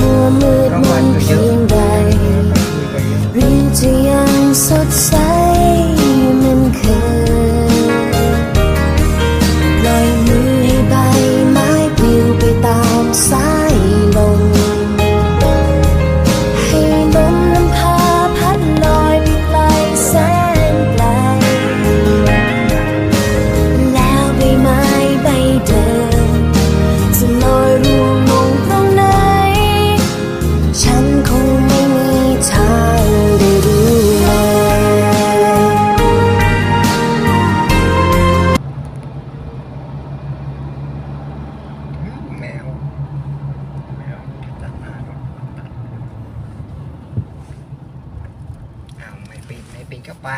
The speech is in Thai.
มัวมืดมนเพียงใด ปีกเข้าไป